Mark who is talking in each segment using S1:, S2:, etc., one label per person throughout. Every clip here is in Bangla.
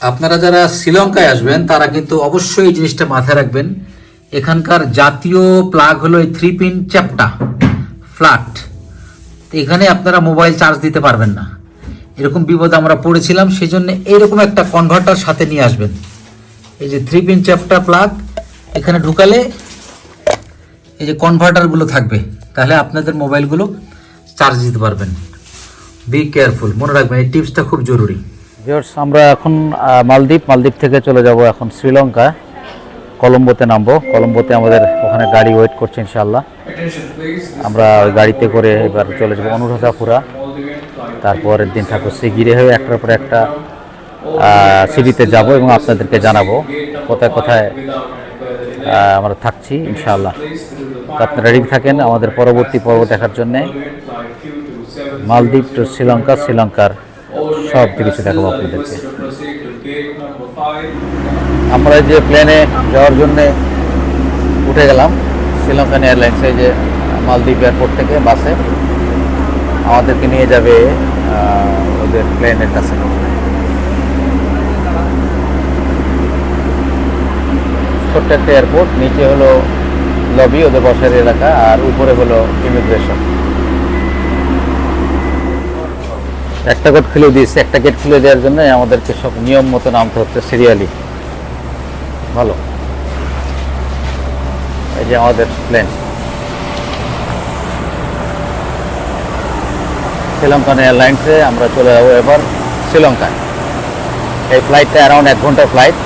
S1: আপনারা যারা শ্রীলঙ্কায় আসবেন, তারা কিন্তু অবশ্যই এই জিনিসটা মাথায় রাখবেন। এখানকার জাতীয় প্লাগ হলো এই থ্রি পিন চ্যাপটা ফ্ল্যাট এখানে আপনারা মোবাইল চার্জ দিতে পারবেন না। এরকম বিপদ আমরা পড়েছিলাম সেই জন্য এরকম একটা কনভার্টার সাথে নিয়ে আসবেন। এই যে থ্রি পিন চ্যাপটা প্লাগ এখানে ঢুকালে এই যে কনভার্টারগুলো থাকবে, তাহলে আপনাদের মোবাইলগুলো চার্জ দিতে পারবেন। বি কেয়ারফুল মনে রাখবেন, এই টিপসটা খুব জরুরি।
S2: ভিউয়ার্স আমরা এখন মালদ্বীপ মালদ্বীপ থেকে চলে যাব এখন শ্রীলঙ্কা। কলম্বোতে নামবো। কলম্বোতে আমাদের ওখানে গাড়ি ওয়েট করছে ইনশাল্লাহ আমরা ওই গাড়িতে করে এবার চলে যাব অনুরাধাপুরা। তারপরের দিন থাকব সিগিরে হয়ে একটার পর একটা সিটিতে যাব এবং আপনাদেরকে জানাব কোথায় কোথায় আমরা থাকছি ইনশাআল্লাহ। তো আপনারা রেডি থাকেন আমাদের পরবর্তী পর্ব দেখার জন্যে। মালদ্বীপ টু শ্রীলঙ্কা, শ্রীলঙ্কার সব কিছু দেখাবো আপনাদেরকে। আমরা যে প্লেনে যাওয়ার জন্যে উঠে গেলাম, শ্রীলঙ্কান এয়ারলাইন্সে যে মালদ্বীপ এয়ারপোর্ট থেকে বাসে আমাদেরকে নিয়ে যাবে ওদের প্লেনের কাছে। ছোট্ট একটা এয়ারপোর্ট নিচে হলো লবি ওদের বসার এলাকা, আর উপরে হলো ইমিগ্রেশন একটা গেট খুলে দিয়েছে, একটা গেট খুলে দেওয়ার জন্য আমাদেরকে সব নিয়ম মতো নামতে হচ্ছে সিরিয়ালি। ভালো। এই যে আমাদের প্লেন শ্রীলঙ্কান এয়ারলাইন্সে আমরা চলে যাব এবার শ্রীলঙ্কায়। এই ফ্লাইটটা অ্যারাউন্ড এক ঘণ্টা ফ্লাইট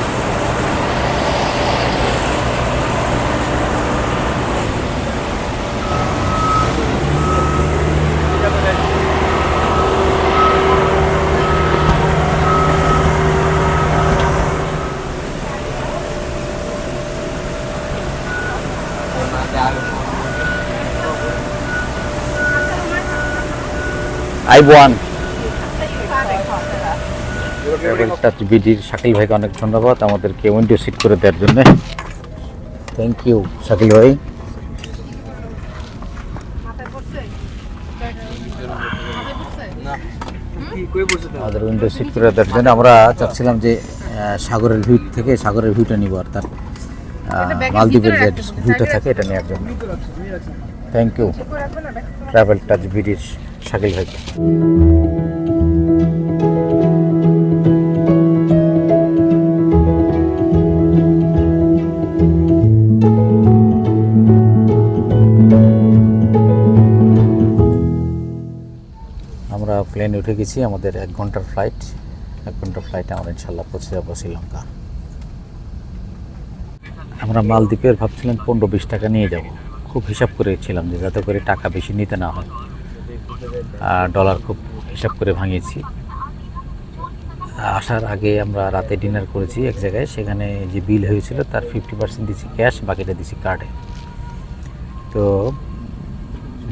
S2: আইবওয়ান টাচ বিডির শাকিল ভাইকে অনেক ধন্যবাদ আমাদেরকে উইন্ডো সিট করে দেওয়ার জন্য থ্যাংক ইউ শাকিল ভাই আমাদের উইন্ডো সিট করে দেওয়ার জন্য আমরা চাচ্ছিলাম যে সাগরের ভিউ থেকে সাগরের ভিউটা নিব তার মালদ্বীপের যে ভিউটা থাকে এটা নেওয়ার জন্য থ্যাংক ইউ ট্রাভেল টাচ বিডির শাকিল ভাইকে আমরা প্লেনে উঠে গেছি, আমাদের এক ঘণ্টার ফ্লাইট এক ঘণ্টার ফ্লাইটে আমরা ইনশাল্লাহ পৌঁছে যাব শ্রীলঙ্কা। আমরা মালদ্বীপের ভাবছিলাম পনেরো বিশ টাকা নিয়ে যাব। খুব হিসাব করেছিলাম যে যাতে করে টাকা বেশি নিতে না হয়। ডলার খুব হিসাব করে ভাঙিয়েছি। আসার আগে আমরা রাতে ডিনার করেছি এক জায়গায়, সেখানে যে বিল হয়েছিল তার ফিফটি পার্সেন্ট দিচ্ছি ক্যাশ, বাকিটা দিচ্ছি কার্ডে। তো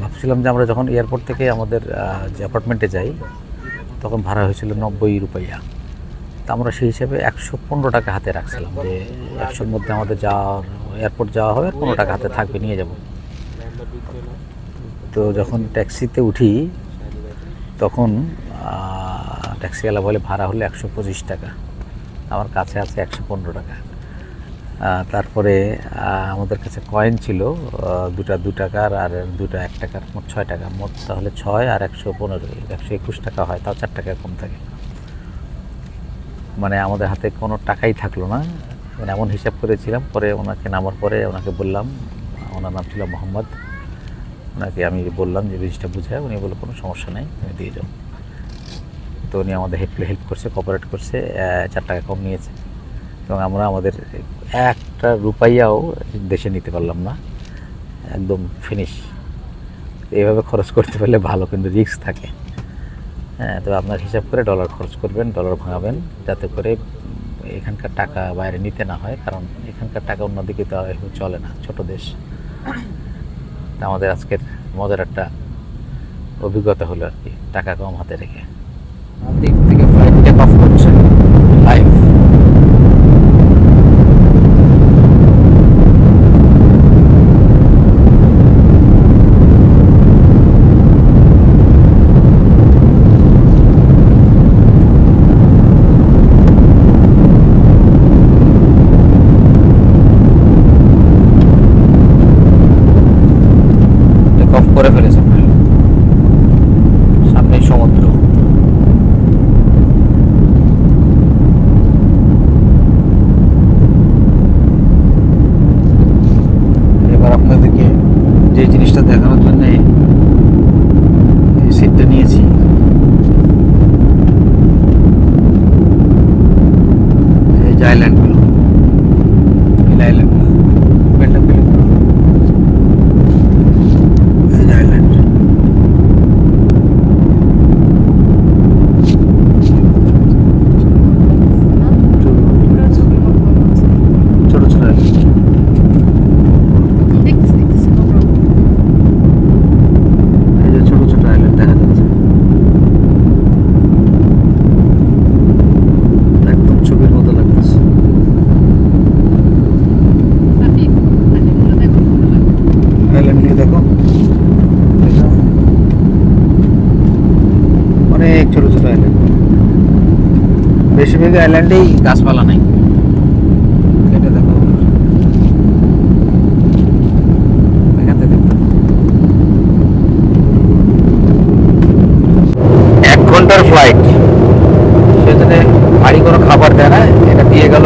S2: ভাবছিলাম যে আমরা যখন এয়ারপোর্ট থেকে আমাদের যে অ্যাপার্টমেন্টে যাই, তখন ভাড়া হয়েছিল নব্বই রুপাইয়া। তা আমরা সেই হিসাবে একশো পনেরো টাকা হাতে রাখছিলাম যে একশোর মধ্যে আমাদের যাওয়ার, এয়ারপোর্ট যাওয়া হবে আর পনেরো টাকা হাতে থাকবে, নিয়ে যাব। তো যখন ট্যাক্সিতে উঠি, তখন ট্যাক্সিওয়ালা বলে, ভাড়া হলো একশো পঁচিশ টাকা। আমার কাছে আছে একশো পনেরো টাকা। তারপরে আমাদের কাছে কয়েন ছিল দুটা দু টাকার আর দুটা এক টাকার, মোট ছয় টাকা। মোট তাহলে ছয় আর একশো পনেরো, একশো একুশ টাকা হয়, তাও চার টাকা কম থাকে। মানে আমাদের হাতে কোনো টাকাই থাকল না। মানে এমন হিসাব করেছিলাম, পরে ওনাকে নামার পরে ওনাকে বললাম, ওনার নাম ছিল মোহাম্মদ। ওনাকে আমি বললাম যে জিনিসটা বুঝায়, উনি বলল, কোনো সমস্যা নেই তুমি দিয়ে যাও তো উনি আমাদের হেল্প হেল্প করছে কপারেট করছে চার টাকা কম নিয়েছে। এবং আমরা আমাদের একটা রুপাইয়াও দেশে নিতে পারলাম না, একদম ফিনিশ এইভাবে খরচ করতে পারলে ভালো, কিন্তু রিস্ক থাকে। হ্যাঁ তো আপনার হিসাব করে ডলার খরচ করবেন ডলার ভাঙাবেন, যাতে করে এখানকার টাকা বাইরে নিতে না হয়, কারণ এখানকার টাকা অন্যদিকে তো এভাবে চলে না, ছোট দেশ। আমাদের আজকের মজার একটা অভিজ্ঞতা হলো আর কি টাকা কম হাতে রেখে। Milletin işte বেশিরভাগ আইল্যান্ডেই গাছপালা নাই। এটা দেখো। এক ঘণ্টার ফ্লাইট সেজন্য ভারী কোনো খাবার দেয় না এটা দিয়ে গেল।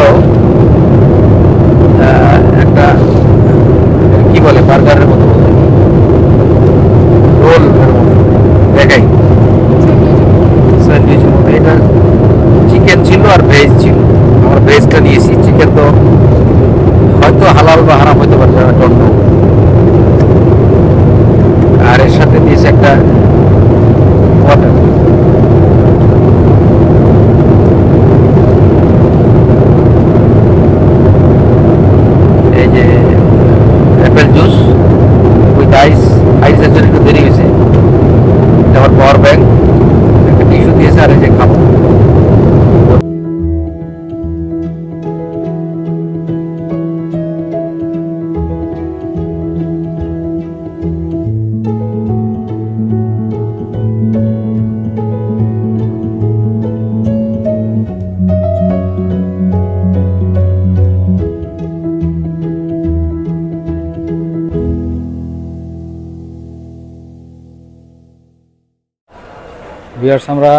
S2: বিয়ার্স আমরা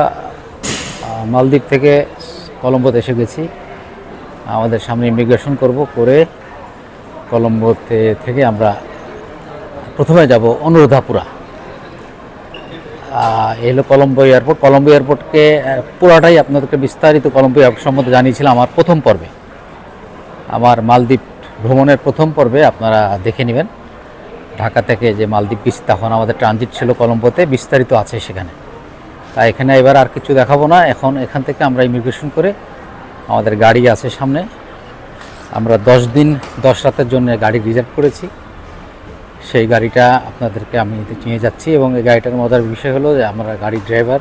S2: মালদ্বীপ থেকে কলম্বোতে এসে গেছি। আমাদের সামনে ইমিগ্রেশন করব, করে কলম্বোতে থেকে আমরা প্রথমে যাব অনুরাধাপুরা। হলো কলম্বো এয়ারপোর্ট। কলম্বো এয়ারপোর্টকে পুরাটাই আপনাদেরকে বিস্তারিত কলম্বো এয়ারপোর্ট সম্বন্ধে জানিয়েছিলাম আমার প্রথম পর্বে। আমার মালদ্বীপ ভ্রমণের প্রথম পর্বে আপনারা দেখে নেবেন। ঢাকা থেকে যে মালদ্বীপ গেছি তখন আমাদের ট্রানজিট ছিল কলম্বোতে, বিস্তারিত আছে সেখানে। তাই এখানে এবার আর কিছু দেখাবো না। এখন এখান থেকে আমরা ইমিগ্রেশন করে আমাদের গাড়ি আছে সামনে। আমরা দশ দিন, দশ রাতের জন্য গাড়ি রিজার্ভ করেছি। সেই গাড়িটা আপনাদেরকে আমি নিয়ে যাচ্ছি এবং এই গাড়িটার মজার বিষয় হলো যে আমরা গাড়ির ড্রাইভার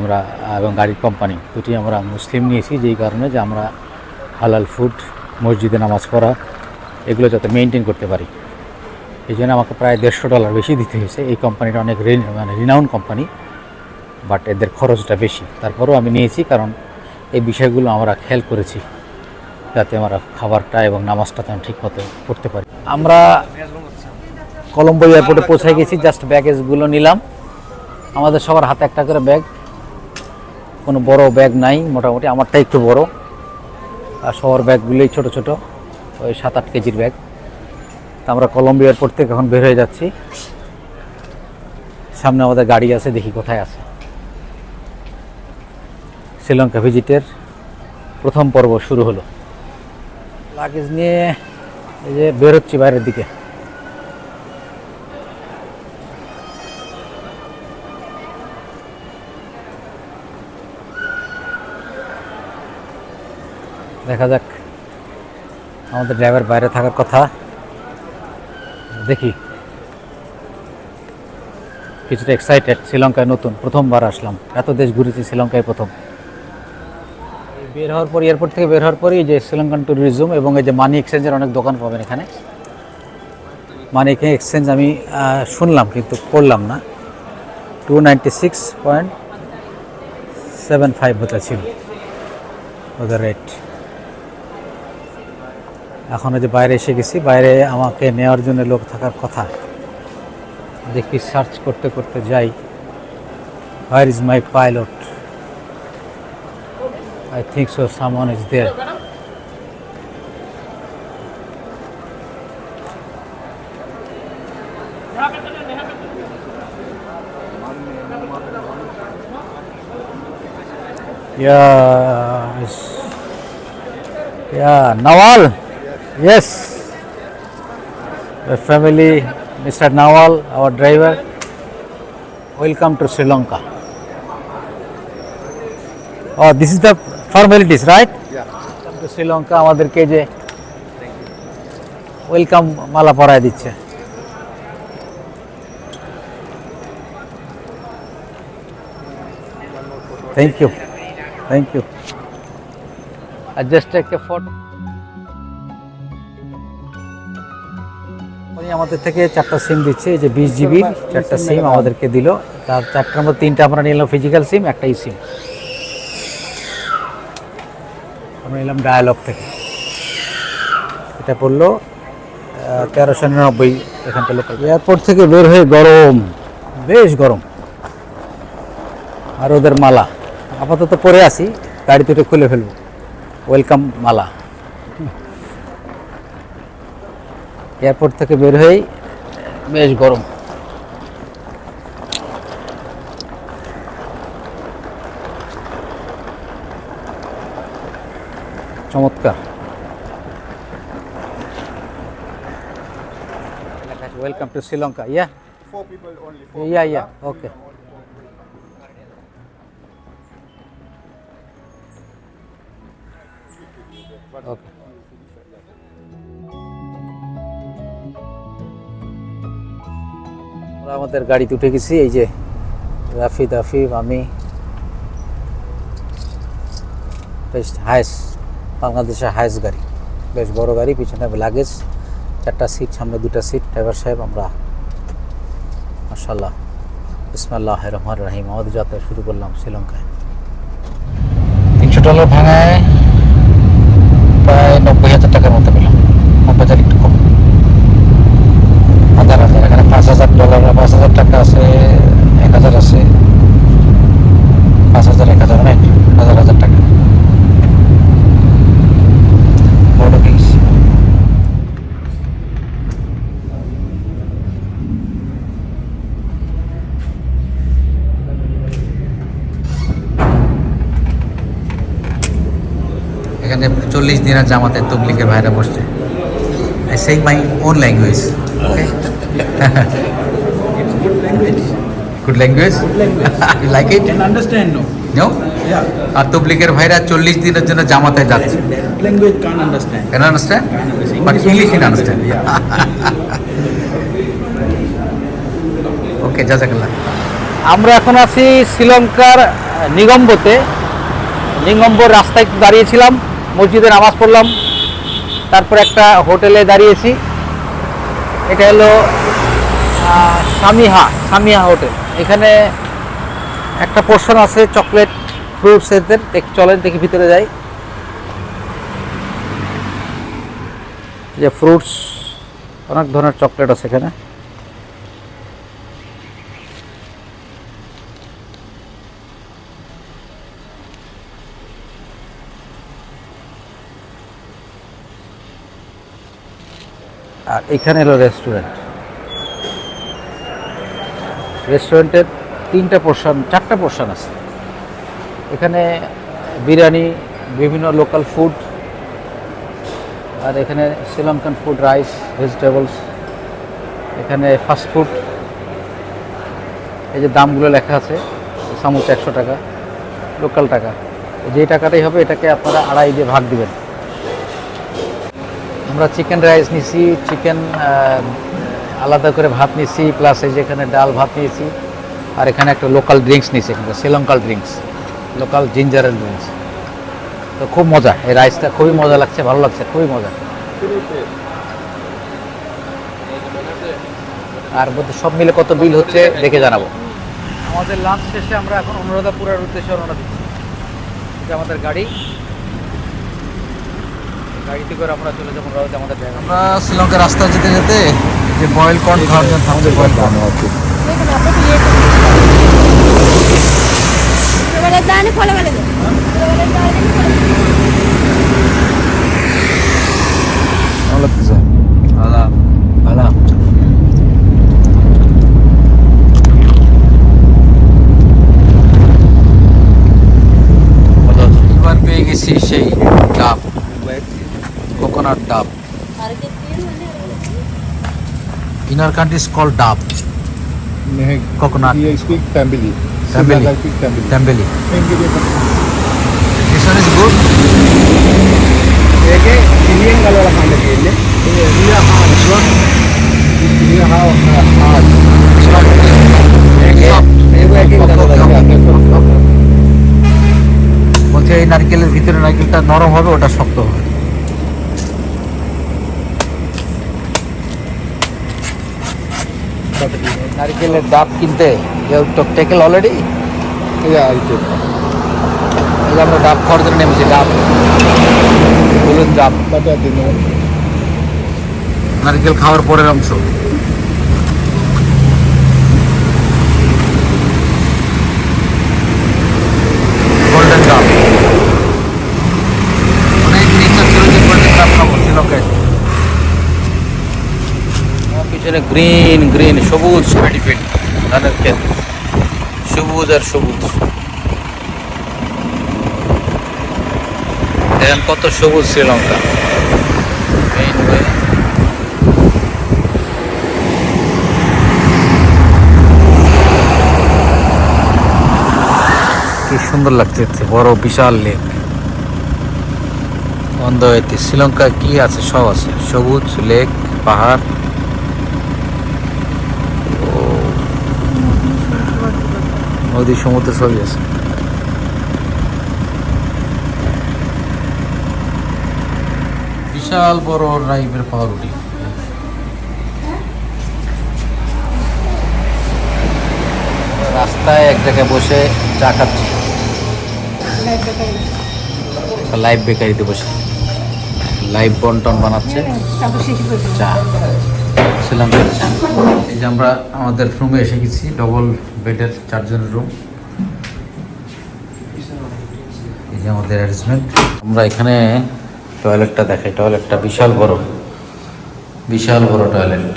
S2: আমরা এবং গাড়ির কোম্পানি দুটি আমরা মুসলিম নিয়েছি যেই কারণে যে আমরা হালাল ফুড মসজিদে নামাজ পড়া, এগুলো যাতে মেনটেন করতে পারি। এই জন্য আমাকে প্রায় দেড়শো ডলার বেশি দিতে হয়েছে। এই কোম্পানিটা অনেক মানে রিনাউন কোম্পানি বাট এদের খরচটা বেশি। তারপরেও আমি নিয়েছি কারণ এই বিষয়গুলো আমরা খেয়াল করেছি যাতে আমরা খাবারটা এবং নামাজটা তেমন ঠিক মতো করতে পারি। আমরা কলম্বো এয়ারপোর্টে পৌঁছে গেছি জাস্ট ব্যাগেজগুলো নিলাম। আমাদের সবার হাতে একটা করে ব্যাগ। কোনো বড় ব্যাগ নাই, মোটামুটি আমারটা একটু বড়। আর সবার ব্যাগগুলোই ছোট ছোট, ওই সাত আট কেজির ব্যাগ। তা আমরা কলম্বো এয়ারপোর্ট থেকে এখন বের হয়ে যাচ্ছি। সামনে আমাদের গাড়ি আছে, দেখি কোথায় আছে। শ্রীলঙ্কা ভিজিটের প্রথম পর্ব শুরু হলো। লাগেজ নিয়ে এই যে বের হচ্ছি বাইরের দিকে। দেখা যাক আমাদের ড্রাইভার বাইরে থাকার কথা। দেখি। কিছুটা এক্সাইটেড শ্রীলঙ্কায় নতুন, প্রথমবার আসলাম। এত দেশ ঘুরেছি শ্রীলঙ্কায় প্রথম। বের হওয়ার পর এয়ারপোর্ট থেকে বের হওয়ার পরই যে শ্রীলঙ্কান ট্যুরিজম এবং এই যে মানি এক্সচেঞ্জের অনেক দোকান পাবেন এখানে। মানি এক্সচেঞ্জ আমি শুনলাম কিন্তু করলাম না। Two ninety six point seven five হতে ছিল। ওদের রেট এখন যে বাইরে এসে গেছি, বাইরে আমাকে নেওয়ার জন্য লোক থাকার কথা। দেখি সার্চ করতে করতে যাই। Where is my pilot I think so, someone is there. Yeah, yeah, Nawal. Yes, the family, Mr. Nawal, our driver. Welcome to Sri Lanka. Oh, this is the formalities, right? Yeah. Welcome to Sri Lanka. আমাদেরকে যে ওয়েলকাম মালা পরায় দিচ্ছে থ্যাংক ইউ থ্যাংক ইউ আর জাস্ট একটা ফটো উনি আমাদের থেকে চারটা সিম দিচ্ছে এই যে বিশ জিবি চারটা সিম আমাদেরকে দিল তার চারটার মধ্যে তিনটা আমরা নিলাম ফিজিক্যাল সিম একটা ই সিম আমরা এলাম ডায়ালগ থেকে। এটা পড়ল তেরোশো নিরানব্বই এখানটা লোকাল এয়ারপোর্ট থেকে বের হয়ে গরম। বেশ গরম। আর ওদের মালা। আপাতত পরে আসি, গাড়ি এটা খুলে ফেলব। ওয়েলকাম মালা। এয়ারপোর্ট থেকে বের হয়েই বেশ গরম। চমৎকার। Welcome
S3: to Sri Lanka yeah
S2: yeah yeah okay okay আমরা আমাদের গাড়িতে উঠে গেছি এই যে রাফি দাফিব আমি হায়েস্ট বাংলাদেশের হায়েস্ট গাড়ি। বেশ বড় গাড়ি, পিছনে লাগেজ চারটা সিট সামনে দুটা সিট ড্রাইভার সাহেব, আমরা মাসাল্লাহ ইসমাল্লাহ রহমান রাহিম, আমাদের যাত্রা শুরু করলাম শ্রীলঙ্কায়। তিনশো ডলার ভাঙায় প্রায় নব্বই হাজার টাকার মতো পেলাম নব্বই হাজার একটু কম হাজার হাজার এখানে পাঁচ হাজার ডলার পাঁচ হাজার টাকা আছে এক হাজার আছে পাঁচ হাজার এক হাজার অনেক হাজার হাজার টাকা বড় কেস এখানে চল্লিশ দিনের জামাতে তবলিকের ভাইরা বসছে? I say my own language good language like it
S4: can understand no?
S2: No
S4: yeah.
S2: আর তবলিকের ভাইরা চল্লিশ দিনের জন্য জামাতে যাচ্ছে।
S4: That language can't understand.
S2: Can
S4: understand
S2: but
S4: English
S2: understand okay জাজাকাল্লাহ আমরা এখন আছি শ্রীলঙ্কার নিগম্বতে। নিগম্বর রাস্তায় দাঁড়িয়েছিলাম। মসজিদে নামাজ পড়লাম। তারপর একটা হোটেলে দাঁড়িয়েছি। এটা হলো সামিহা সামিহা হোটেল। এখানে একটা পোর্শন আছে চকলেট ফ্রুটস এদের, দেখি, চলেন দেখি ভিতরে যাই। যে ফ্রুটস অনেক ধরনের চকলেট আছে এখানে। আর এখানে হলো রেস্টুরেন্ট রেস্টুরেন্টের তিনটা পোর্শন চারটা পোর্শন আছে। এখানে বিরিয়ানি, বিভিন্ন লোকাল ফুড আর এখানে শ্রীলঙ্কান ফুড রাইস ভেজিটেবলস এখানে ফাস্ট ফুড এই যে দামগুলো লেখা আছে চামচ একশো টাকা লোকাল টাকা। যে টাকাটাই হবে, এটাকে আপনারা আড়াই দিয়ে ভাগ দিবেন। আমরা চিকেন রাইস নিছি চিকেন আলাদা করে ভাত নিছি প্লাস এই যেখানে ডাল ভাত নিয়েছি, আর এখানে একটা লোকাল ড্রিঙ্কস নিয়েছি এখানে শ্রীলঙ্কাল ড্রিঙ্কস লোকাল জিঞ্জারের ড্রিঙ্কস তো খুব মজা, এই রাইসটা খুবই মজা লাগছে, ভালো লাগছে, খুবই মজা। আর মধ্যে সব মিলে কত বিল হচ্ছে, দেখে জানাব। আমাদের লাঞ্চ শেষে আমরা এখন অনুরাধাপুরের উদ্দেশ্যে রওনা দিচ্ছি। এটা আমাদের গাড়ি। গাড়িতে করে আমরা চলে যাব অনুরাধাতে আমাদের দেখা আমরা শ্রীলঙ্কার রাস্তা যেতে যেতে যে বয়েল কর্ন খাওয়ার জন্য থামছে বয়েল কর্ন।
S5: দানে ফলে ফেলে দে ছোটবেলার দানে ফলে
S2: ভালো লাগতেছে ভালো ভালো এবার পেয়ে গেছি সেই ক্লাব কোকোনাট ডাব in our country is call dab Coconut.
S6: He speak Tambili.
S2: Tambili.
S6: I speak Tambili.
S2: Tambili
S6: Thank you.
S2: This one is good
S7: ಹೇಗೆ ಇಂಡಿಯನ್ ಕಲರ್ ಕಾಣಕ್ಕೆ ಇಲ್ಲಿ
S2: বলছে এই নারকেলের ভিতরে নারকেলটা নরম হবে ওটা শক্ত হবে নারকেলের ডাব কিনতে টেকেল অলরেডি. আমরা ডাব খাওয়ার জন্য নেমেছি ডাব বলুন ডাব. নারকেল খাওয়ার পরের অংশ গোল্ডেন কাপ অনেক ইচ্ছা ছিল যে গোল্ডেন কাপ খাব শ্রীলঙ্কায় আমার পিছনে গ্রিন গ্রিন সবুজ ফিট ধানের ক্ষেত। সবুজ আর সবুজ। দেখেন কত সবুজ শ্রীলঙ্কা। কি সুন্দর লাগছে বড় বিশাল লেক বন্ধ হইতে শ্রীলঙ্কা কি আছে? সব আছে। সবুজ লেক পাহাড়। নদী সমুদ্র সবই আছে। বিশাল বড় রাইবের পাউরুটি। রাস্তায় এক জায়গায় বসে চা খাচ্ছি। লাইভ বেকারিতে বসে। লাইভ বন্টন বানাচ্ছে। চা। চা এই যে আমরা আমাদের রুমে এসে গেছি ডবল বেডের চারজনের রুম এই যে আমাদের অ্যারেঞ্জমেন্ট আমরা এখানে টয়লেটটা দেখাই। টয়লেটটা বিশাল বড়। বিশাল বড় টয়লেট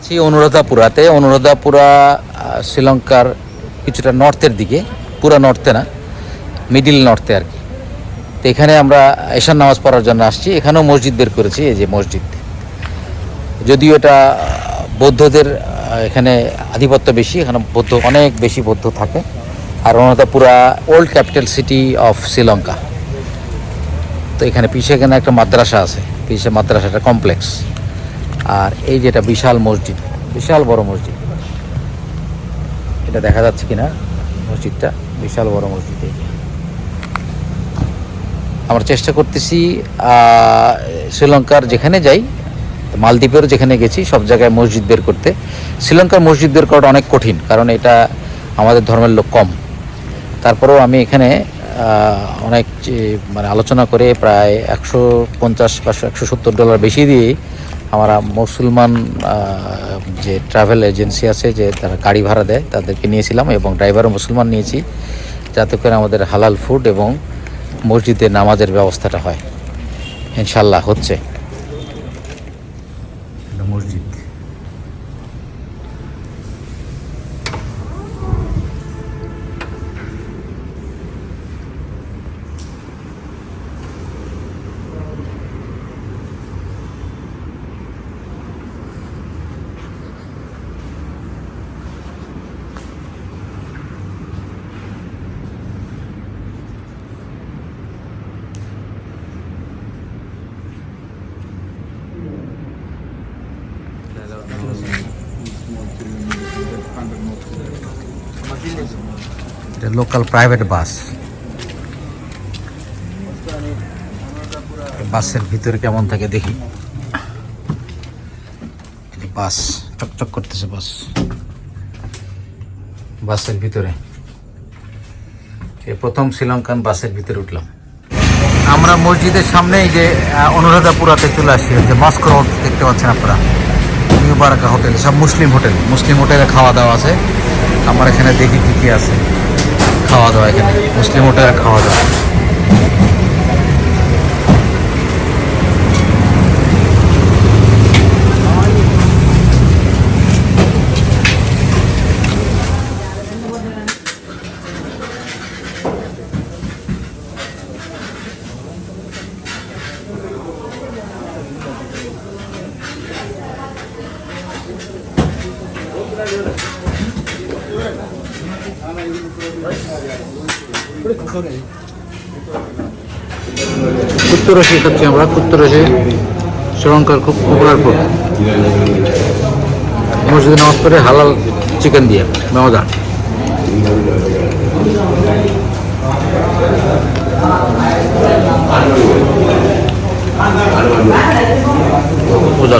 S2: আছি অনুরাধাপুরাতে। অনুরাধাপুরা শ্রীলঙ্কার কিছুটা নর্থের দিকে। পুরা নর্থে না। মিডিল নর্থে আর কি। তো এখানে আমরা এশার নামাজ পড়ার জন্য আসছি। এখানেও মসজিদ বের করেছি, এই যে মসজিদ। যদিও এটা বৌদ্ধদের এখানে আধিপত্য বেশি, এখানে বৌদ্ধ, অনেক বেশি বৌদ্ধ থাকে। আর Anuradhapura old capital city of Sri Lanka. তো এখানে পিছে এখানে একটা মাদ্রাসা আছে। পিছে মাদ্রাসাটা কমপ্লেক্স। আর এই যেটা বিশাল মসজিদ, বিশাল বড় মসজিদ। এটা দেখা যাচ্ছে কিনা? মসজিদটা বিশাল বড় মসজিদ এই। আমরা চেষ্টা করতেছি শ্রীলঙ্কার যেখানে যাই, মালদ্বীপেরও যেখানে গেছি, সব জায়গায় মসজিদ বের করতে। শ্রীলঙ্কার মসজিদ বের করাটা অনেক কঠিন, কারণ এটা আমাদের ধর্মের লোক কম। তারপরেও আমি এখানে অনেক মানে আলোচনা করে প্রায় একশো পঞ্চাশ বা একশো সত্তর ডলার বেশি দিয়ে আমরা মুসলমান যে ট্রাভেল এজেন্সি আছে, যে তারা গাড়ি ভাড়া দেয়, তাদেরকে নিয়েছিলাম এবং ড্রাইভারও মুসলমান নিয়েছি, যাতে করে আমাদের হালাল ফুড এবং মসজিদে নামাজের ব্যবস্থাটা হয়। ইনশাল্লাহ হচ্ছে মসজিদ এটা লোকাল প্রাইভেট বাস বাসের ভিতরে কেমন থাকে দেখি। বাস চকচক করতেছে বাস। বাসের ভিতরে। এই প্রথম শ্রীলঙ্কান বাসের ভিতরে উঠলাম। আমরা মসজিদের সামনে এই যে অনুরাধাপুরাতে চলে আসি যে মস্কো রোড দেখতে পাচ্ছেন আপনারা। নিউ বারাকা হোটেল, সব মুসলিম হোটেল। মুসলিম হোটেলে খাওয়া দাওয়া আছে। আমার এখানে দেখি কি কি আছে। खावा दवा मुस्लिम होटे खावा दवा কুত্তরসি খাচ্ছি আমরা, কুত্তরসি। শ্রীলঙ্কার খুব পপুলার ফুড মসজিদে নামাজ পড়ে হালাল চিকেন দিয়ে মজা মজা